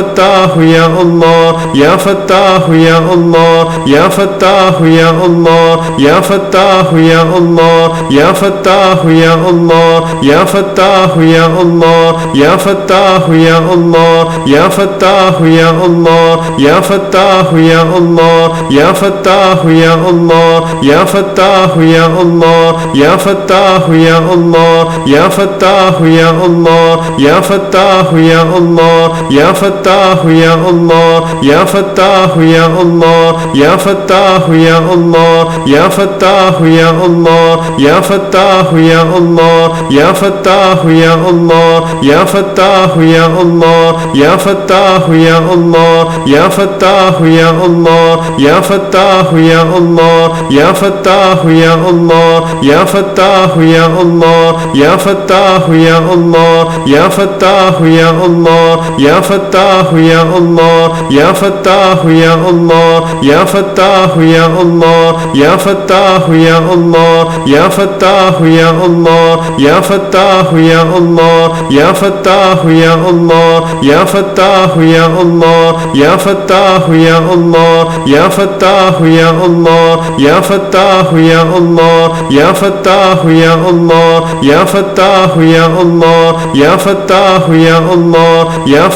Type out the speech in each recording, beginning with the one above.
ഫത്താഹു യാ അല്ലാഹ് യാ ഫത്താഹു യാ അല്ലാഹ് യാ ഫത്താഹു യാ അല്ലാഹ് യാ ഫത്താഹു യാ അല്ലാഹ് യാ ഫത്താഹു യാ അല്ലാഹ് യാ ഫത്താഹു യാ അല്ലാഹ് യാ ഫത്താഹു യാ അല്ലാഹ് യാ ഫത്താഹു യാ അല്ലാഹ് യാ ഫത്താഹു യാ അല്ലാഹ് യാ ഫത്താഹു യാ അല്ലാഹ് യാ ഫത്താഹു യാ അല്ലാഹ് യാ ഫത്താഹു യാ അല്ലാഹ് യാ ഫത്താഹു യാ അല്ലാഹ് യാ ഫത്താഹു യാ അല്ലാഹ് യാ ഫത്താഹു ഫത്താഹു യാ അല്ലാഹ് യാ ഫത്താഹു യാ അല്ലാഹ് യാ ഫത്താഹു യാ അല്ലാഹ് യാ ഫത്താഹു യാ അല്ലാഹ് യാ ഫത്താഹു യാ അല്ലാഹ് യാ ഫത്താഹു യാ അല്ലാഹ് യാ ഫത്താഹു യാ അല്ലാഹ് യാ ഫത്താഹു യാ അല്ലാഹ് യാ ഫത്താഹു യാ അല്ലാഹ് യാ ഫത്താഹു യാ അല്ലാഹ് യാ ഫത്താഹു യാ അല്ലാഹ് യാ ഫത്താഹു യാ അല്ലാഹ് യാ ഫത്താഹു യാ അല്ലാഹ് യാ ഫത്താഹു യാ അല്ലാഹ് യാ ഫത്താഹു فتاح يا الله يا فتاح يا الله يا فتاح يا الله يا فتاح يا الله يا فتاح يا الله يا فتاح يا الله يا فتاح يا الله يا فتاح يا الله يا فتاح يا الله يا فتاح يا الله يا فتاح يا الله يا فتاح يا الله يا فتاح يا الله يا فتاح يا الله يا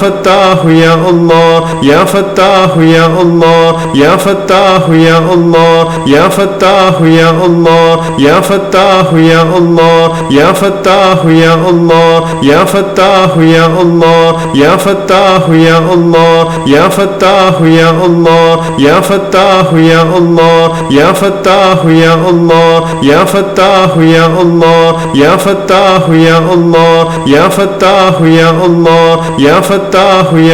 ഫത്താഹു യാ അല്ലാഹ് യാ ഫത്താഹു യാ അല്ലാഹ് യാ ഫത്താഹു യാ അല്ലാഹ് യാ ഫത്താഹു യാ അല്ലാഹ് യാ ഫത്താഹു യാ അല്ലാഹ് യാ ഫത്താഹു യാ അല്ലാഹ് യാ ഫത്താഹു യാ അല്ലാഹ് യാ ഫത്താഹു യാ അല്ലാഹ് യാ ഫത്താഹു യാ അല്ലാഹ് യാ ഫത്താഹു യാ അല്ലാഹ് യാ ഫത്താഹു യാ അല്ലാഹ് യാ ഫത്താഹു യാ അല്ലാഹ് യാ ഫത്താഹു യാ അല്ലാഹ് യാ ഫത്താഹു യാ അല്ലാഹ് യാ ഫത്താഹു യാ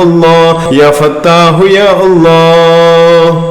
الله يا فتاح يا الله